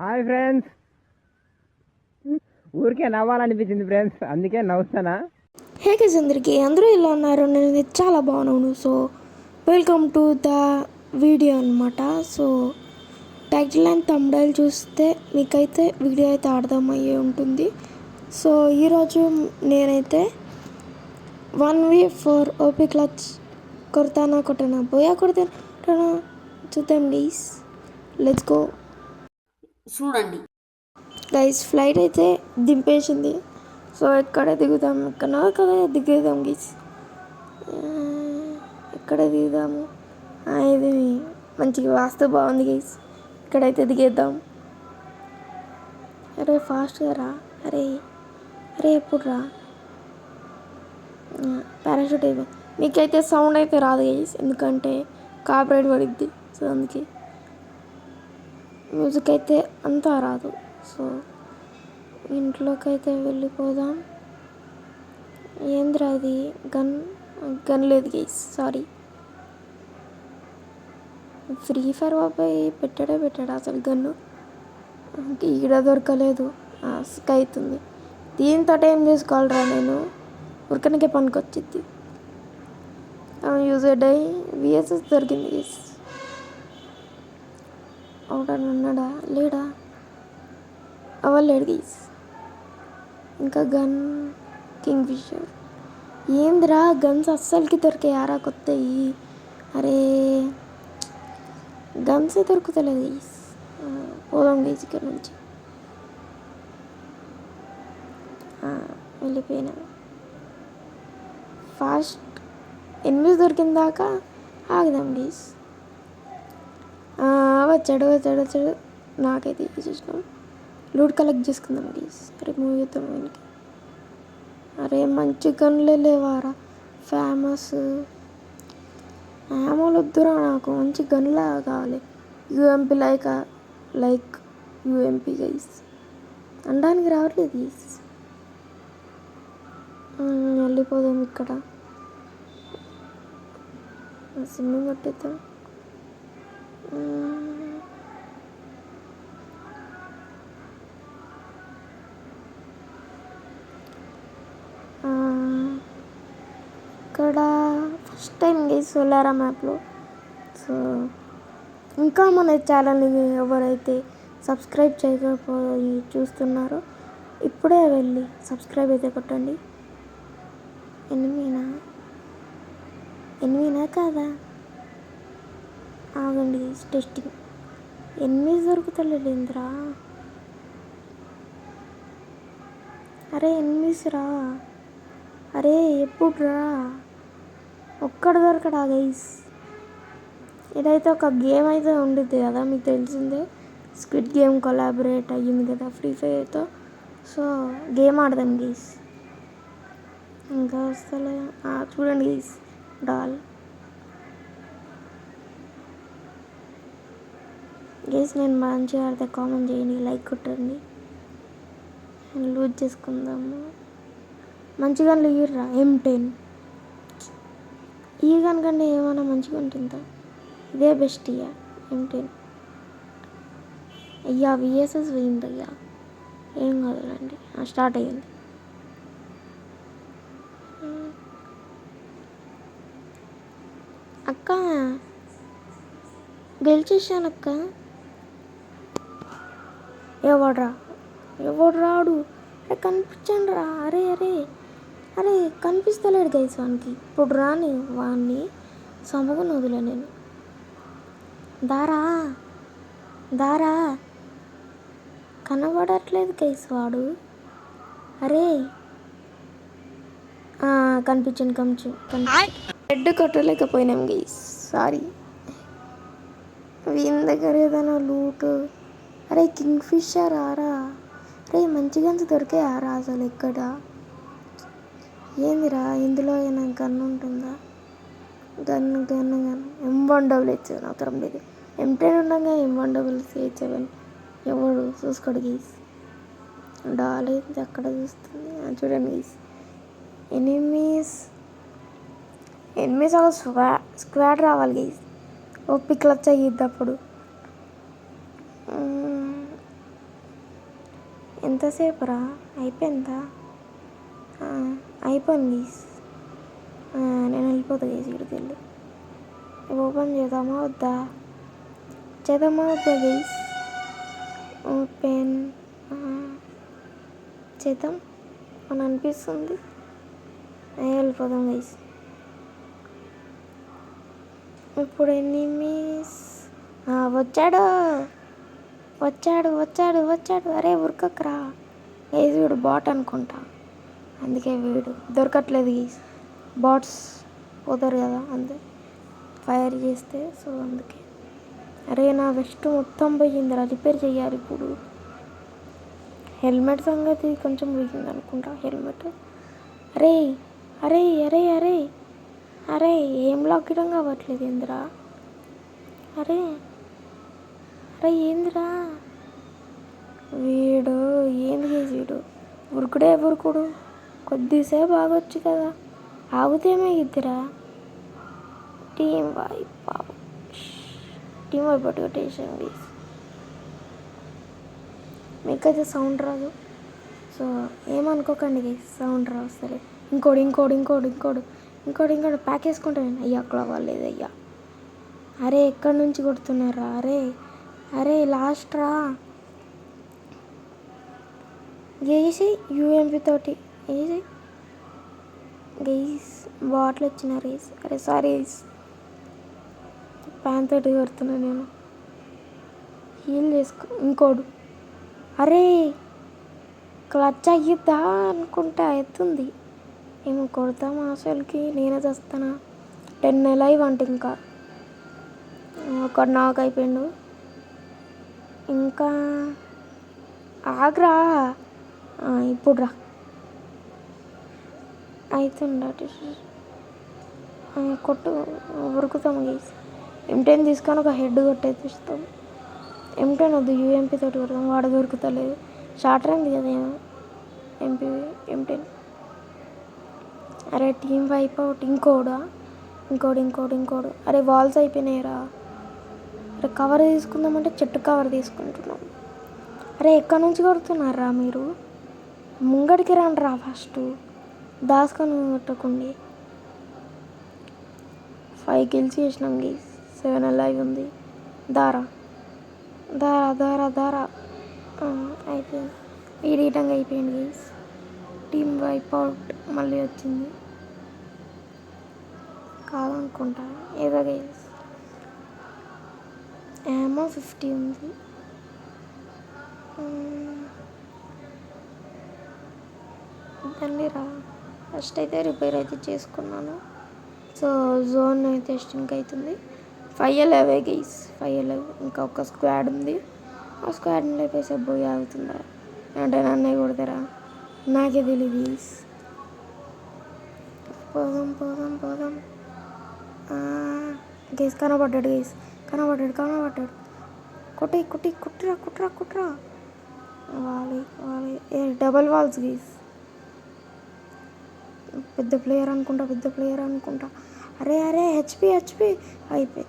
Hi friends. ఊరికే నవ్వాలనిపించింది friends. అందుకే నవ్వుతానా hey guys అందరికీ అందరూ ఇలా ఉన్నారు? నేను చాలా బాగున్నాను. So welcome to the video అనమాట సో టైటిల్ అండ్ తమ్డైల్ చూస్తే మీకైతే వీడియో అయితే అర్థమయ్యే ఉంటుంది. సో ఈరోజు నేనైతే one v four OP clutch కొడతానా కొట్టనా పోయా కొడతానా చూద్దాం ప్లీజ్ లెట్స్ గో చూడండి. గైస్ ఫ్లైట్ అయితే దింపేసింది. సో ఎక్కడ దిగుదాం? ఎక్కడ కదా దిగేదాం గీస్ ఎక్కడ దిగుదాము ఇది మంచిగా వాస్తు బాగుంది గైస్ ఇక్కడైతే దిగేద్దాం. అరే ఫాస్ట్గా రా. అరే అరే ఎప్పుడు రా? పారాషూట్ అయిపోయి మీకైతే సౌండ్ అయితే రాదు గైస్ ఎందుకంటే కాపరేట్ పడిద్ది. సో అందుకే. మ్యూజిక్ అయితే అంతా రాదు. సో ఇంట్లోకి అయితే వెళ్ళిపోదాం. ఏంద్రా అది గన్ గన్ లేదు గైస్ సారీ. ఫ్రీ ఫైర్ బాబాయ్ పెట్టాడే పెట్టాడు అసలు గన్ను. ఈడ దొరకలేదు. స్క్ అవుతుంది. దీంతో ఏం చేసుకోవాలిరా నేను. ఉరకనికే పనికొచ్చిద్ది. యూజ్ అయ్యి విఎస్ఎస్ దొరికింది గైస్. అవుతాను ఉన్నాడా లేడా? అవ్వలేడు గీస్. ఇంకా గన్ కింగ్ ఫిషర్ ఏందిరా? గన్స్ అస్సలకి దొరికాయారా కొత్తవి అరే! గన్సే దొరుకుతలేదు గీస్. పోదాం గైస్ ఇక్కడ నుంచి. వెళ్ళిపోయినా. ఫాస్ట్ ఎనిమిది దొరికిన దాకా ఆగుదాం గీస్. వచ్చాడు వచ్చాడు వచ్చాడు నాకైతే ఇచ్చేసినాం లూట్ కలెక్ట్ చేసుకుందాం ప్లీజ్. అరే మూవీ అవుతాం వీనికి అరే మంచి గన్లే లేవారా? ఫేమస్ యామోలు వద్దురా నాకు. మంచి గన్లా కావాలి. UMP like like UMP guys అనడానికి రావట్లేదు గైస్ వెళ్ళిపోదాం ఇక్కడ. సిమ్మింగ్ కొట్టేద్దాం. ఫస్ట్ టైం గైస్ సోలారా మ్యాప్లో. సో ఇంకా మన ఛానల్ని ఎవరైతే సబ్స్క్రైబ్ చేయకపోయి చూస్తున్నారో ఇప్పుడే వెళ్ళి సబ్స్క్రైబ్ అయితే కొట్టండి. ఎనిమినా ఎనిమినా కాదా? ఆగండి టెస్టింగ్ ఎనిమిది దొరుకుతలేదురా అరే ఎనిమిది రా అరే ఎప్పుడు రా ఒక్కడ దొరకడా గైస్ ఇదైతే ఒక గేమ్ అయితే ఉండిద్ది కదా మీకు తెలిసిందే. స్క్విడ్ గేమ్ కొలాబరేట్ అయ్యింది కదా ఫ్రీ ఫైర్తో సో గేమ్ ఆడదాం గీస్ ఇంకా వస్తలే. చూడండి గీస్ డాల్ గేస్ నేను మంచిగా ఆడితే కామెంట్ చేయండి లైక్ కొట్టండి. లూజ్ చేసుకుందాము. మంచిగా లీయర్రా ఎం టెన్ ఈ కనుకంటే ఏమైనా మంచిగా ఉంటుందా? ఇదే బెస్ట్ ఇయ్యా. ఏంటి అయ్యా విఎస్ఎస్ పోయింది అయ్యా ఏం కాదులేండి స్టార్ట్ అయ్యింది. అక్క గెలిచేసాను అక్క. ఎవడ్రా? ఎవడు రాడు? అరే కనిపించండి రా అరే అరే. అరే కనిపిస్తలేడు గైస్ వానికి ఇప్పుడు రాని వాడిని సమగుని వదిలే నేను. దారా దారా. కనబడట్లేదు గైస్ వాడు అరే కనిపించండి కంచు హెడ్ కొట్టలేకపోయినాం గైస్ సారీ. వీని దగ్గర ఏదైనా లూట్ అరే కింగ్ ఫిషర్ ఆరా అరే మంచి గన్స్ దొరికాయారా అసలు ఎక్కడ? ఏందిరా? ఇందులో ఏమైనా గన్ ఉంటుందా? Gun gun gun. M one double eight seven అవసరం లేదు. ఎం టెన్ ఉండగా M one double eight seven ఎవడు? చూసుకోడు గీస్. డాల్ అయితే అక్కడ చూస్తుంది. చూడండి గీస్. ఎనిమీస్. ఎనిమిస్ ఒక స్క్వా స్క్వాడ్ రావాలి గీస్. ఓ పిక్లప్ అయ్యిద్ది అప్పుడు. ఎంతసేపు రా అయిపోయిందా? అయిపోయింది. గీస్ నేను వెళ్ళిపోతా గేస్ ఇక్కడికి వెళ్ళి. ఓపెన్ చేద్దామా వద్దా? చేద్దామా వద్దా గీస్? ఓపెన్ చేద్దాం అని అనిపిస్తుంది. ఏ, వెళ్ళిపోదాం గైస్. ఇప్పుడు ఎన్ని మిస్ వచ్చాడు. వచ్చాడు వచ్చాడు వచ్చాడు. అరే ఉరకక్రా ఏది వీడు బాట్ అనుకుంటా. అందుకే వీడు దొరకట్లేదు గీస్ బాట్స్ పోతారు కదా అంతే. ఫైర్ చేస్తే సో అందుకే. అరే నా వెస్ట్ మొత్తం పోయిందిరా రిపేర్ చేయాలి ఇప్పుడు. హెల్మెట్ సంగతి కొంచెం పోయింది అనుకుంటా హెల్మెట్ అరే అరే అరే అరే అరే ఏం లాక్కడం కావట్లేదు ఏందిరా? అరే అరే ఏందిరా? వీడు ఏంది వీడు? ఉరుకుడే ఉరుకుడు కొద్దిసేపు ఆగొచ్చు కదా. ఆగితే ఇద్దరా? టీం వైప్ టీం వైప్ కొట్టేసాను మీకైతే సౌండ్ రాదు. సో ఏమనుకోకండి సౌండ్ రావు సరే ఇంకోడు ఇంకోడు ఇంకోడు ఇంకోడు ఇంకోటి ఇంకోటి ప్యాక్ వేసుకుంటాను అయ్యా అక్కడ అవ్వలేదు అయ్యా. అరే ఎక్కడి నుంచి కొడుతున్నారా? అరే అరే లాస్ట్ రా. చేసి యూఎంపి తోటి. వేసి గైస్ బాటిల్ వచ్చిన రేస్ అరే సారీ ప్యాన్ తోటి కొడుతున్నా నేను. హీల్ చేసుకో ఇంకోడు. అరే క్లచ్ అయ్యిద్దా అనుకుంటా ఎత్తుంది ఏమో కొడతాం అసలుకి? నేనే చేస్తానా? టెన్ నెల ఇవ్వంట ఇంకా. ఒకడు నాకు అయిపోయిండు. ఇంకా ఆగ్రా. ఇప్పుడు రా. అవుతుండట కొట్టు ఉరుకుతాం గీసి. ఎంటెన్ తీసుకొని ఒక హెడ్ కొట్టేస్తాం ఎంటెన్ వద్దు యూఎంపీ తోటి కొడతాం వాడు దొరుకుతలేదు. షార్ట్ ర్యాంక్ కదా ఎంపీ ఎంటెన్ అరే టీం వైప్ అవుట్ ఇంకోడా? ఇంకోడు ఇంకోడు ఇంకోడు. అరే వాల్స్ అయిపోయినాయిరా. అరే కవర్ తీసుకుందామంటే చెట్టు కవర్ తీసుకుంటున్నాం. అరే ఎక్కడి నుంచి కొడుతున్నారా మీరు? ముంగడికి రండి రా ఫస్ట్ దాసుకొని కొట్టకండి ఫైవ్ కిల్స్ చేసినాం గీస్ సెవెన్ లైవ్ ఉంది. దారా. దారా దారా దారా. ఆ, అయిపోయింది. రీటంగా అయిపోయింది గీస్ టీమ్ వైప్ అవుట్ మళ్ళీ వచ్చింది. కాదనుకుంటా. ఏదో గేస్ ఏమో ఫిఫ్టీ ఉంది. దాన్ని రా. ఫస్ట్ అయితే రిపేర్ అయితే చేసుకున్నాను. సో జోన్ అయితే స్టింక్ అవుతుంది five eleven guys five eleven ఇంకా ఒక స్క్వాడ్ ఉంది. ఆ స్క్వాడ్ని లేపేసే పోయి ఆగుతుందా అంటే నన్నే కొడతారా? నాకే తెలియదు గైస్ పోదాం పోదాం పోదాం. గేస్ కనబడ్డాడు గేస్ కనబడ్డాడు కనబడ్డాడు. కొట్టి కొట్టి కుట్రా కుట్రా కుట్రా వాలి వాలి ఏ డబల్ వాల్స్ గేస్ పెద్ద ప్లేయర్ అనుకుంటా పెద్ద ప్లేయర్ అనుకుంటా. అరే అరే హెచ్పి హెచ్పి అయిపోయి.